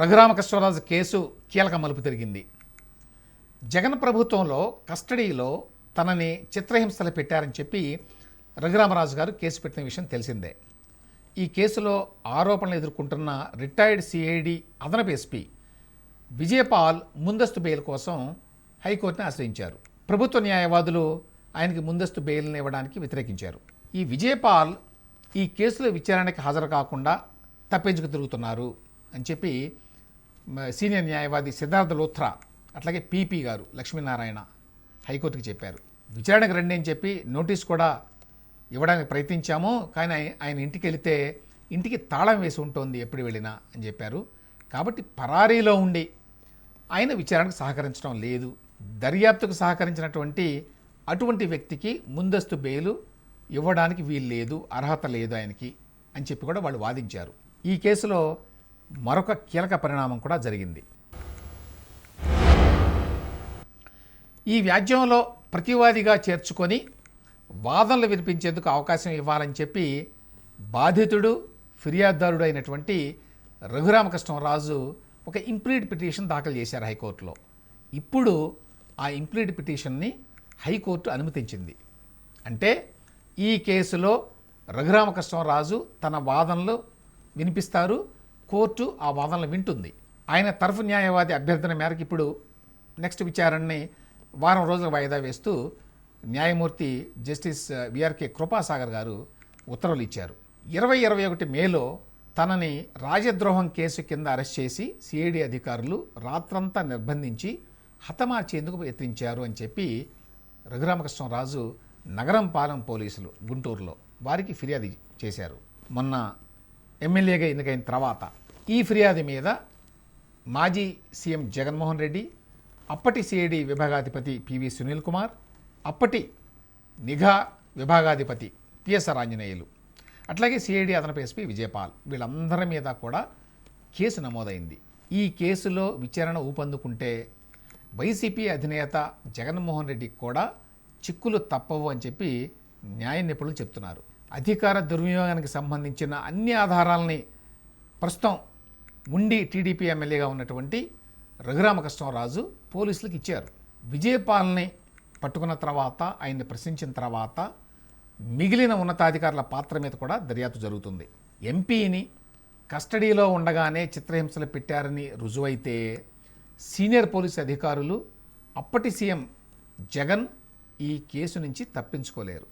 Raghuramakrishnaraju case కీలక మలుపు తిరిగింది. జగన్ ప్రభుత్వంలో కస్టడీలో తనని చిత్రహింసలు పెట్టారని చెప్పి రఘురామరాజు గారు కేసు పెట్టిన విషయం తెలిసిందే. ఈ కేసులో ఆరోపణలు ఎదుర్కొంటున్న రిటైర్డ్ సిఐడి అదనపు ఎస్పీ విజయపాల్ ముందస్తు బెయిల్ కోసం హైకోర్టుని ఆశ్రయించారు. ప్రభుత్వ న్యాయవాదులు ఆయనకి ముందస్తు బెయిల్ని ఇవ్వడానికి వ్యతిరేకించారు. ఈ విజయపాల్ ఈ కేసులో విచారణకి హాజరు కాకుండా తప్పించుకు తిరుగుతున్నారు అని చెప్పి సీనియర్ న్యాయవాది సిద్ధార్థ లోథ్రా అట్లాగే పీపీ గారు లక్ష్మీనారాయణ హైకోర్టుకి చెప్పారు. విచారణకు రండి అని చెప్పి నోటీస్ కూడా ఇవ్వడానికి ప్రయత్నించాము కానీ ఆయన ఇంటికి వెళితే ఇంటికి తాళం వేసి ఉంటుంది ఎప్పుడు వెళ్ళినా అని చెప్పారు. కాబట్టి పరారీలో ఉండి ఆయన విచారణకు సహకరించడం లేదు. దర్యాప్తుకు సహకరించినటువంటి అటువంటి వ్యక్తికి ముందస్తు బెయిలు ఇవ్వడానికి వీలు లేదు అర్హత లేదు ఆయనకి అని చెప్పి కూడా వాళ్ళు వాదించారు. ఈ కేసులో మరొక కీలక పరిణామం కూడా జరిగింది. ఈ వ్యాజ్యంలో ప్రతివాదిగా చేర్చుకొని వాదనలు వినిపించేందుకు అవకాశం ఇవ్వాలని చెప్పి బాధితుడు ఫిర్యాదుదారుడు అయినటువంటి రఘురామకృష్ణరాజు ఒక ఇంప్లీడ్ పిటిషన్ దాఖలు చేశారు హైకోర్టులో. ఇప్పుడు ఆ ఇంప్లీడ్ పిటిషన్ని హైకోర్టు అనుమతించింది. అంటే ఈ కేసులో రఘురామకృష్ణరాజు తన వాదనలు వినిపిస్తారు కోర్టు ఆ వాదనలు వింటుంది. ఆయన తరఫు న్యాయవాది అభ్యర్థన మేరకు ఇప్పుడు నెక్స్ట్ విచారణని వారం రోజుల వాయిదా వేస్తూ న్యాయమూర్తి జస్టిస్ విఆర్కే కృపాసాగర్ గారు ఉత్తర్వులు ఇచ్చారు. ఇరవై ఇరవై ఒకటి మేలో తనని రాజద్రోహం కేసు కింద అరెస్ట్ చేసి సిఐడి అధికారులు రాత్రంతా నిర్బంధించి హతమార్చేందుకు యత్నించారు అని చెప్పి రఘురామకృష్ణరాజు నగరం పాలెం పోలీసులు గుంటూరులో వారికి ఫిర్యాదు చేశారు. మొన్న ఎమ్మెల్యేగా ఎన్నికైన తర్వాత ఈ ఫిర్యాదు మీద మాజీ సీఎం జగన్మోహన్ రెడ్డి అప్పటి సిఐడి విభాగాధిపతి పివి సునీల్ కుమార్ అప్పటి నిఘా విభాగాధిపతి పిఎస్ఆర్ ఆంజనేయులు అట్లాగే సిఐడి అదనపు ఎస్పీ విజయపాల్ వీళ్ళందరి మీద కూడా కేసు నమోదైంది. ఈ కేసులో విచారణ ఊపందుకుంటే వైసీపీ అధినేత జగన్మోహన్ రెడ్డికి కూడా చిక్కులు తప్పవు అని చెప్పి న్యాయ నిపుణులు చెప్తున్నారు. అధికార దుర్వినియోగానికి సంబంధించిన అన్ని ఆధారాలని ప్రస్తుతం ఉండి టీడీపీ ఎమ్మెల్యేగా ఉన్నటువంటి రఘురామకృష్ణరాజు పోలీసులకు ఇచ్చారు. విజయపాల్ని పట్టుకున్న తర్వాత ఆయన్ని ప్రశ్నించిన తర్వాత మిగిలిన ఉన్నతాధికారుల పాత్ర మీద కూడా దర్యాప్తు జరుగుతుంది. ఎంపీని కస్టడీలో ఉండగానే చిత్రహింసలు పెట్టారని రుజువైతే సీనియర్ పోలీసు అధికారులు అప్పటి సీఎం జగన్ ఈ కేసు నుంచి తప్పించుకోలేరు.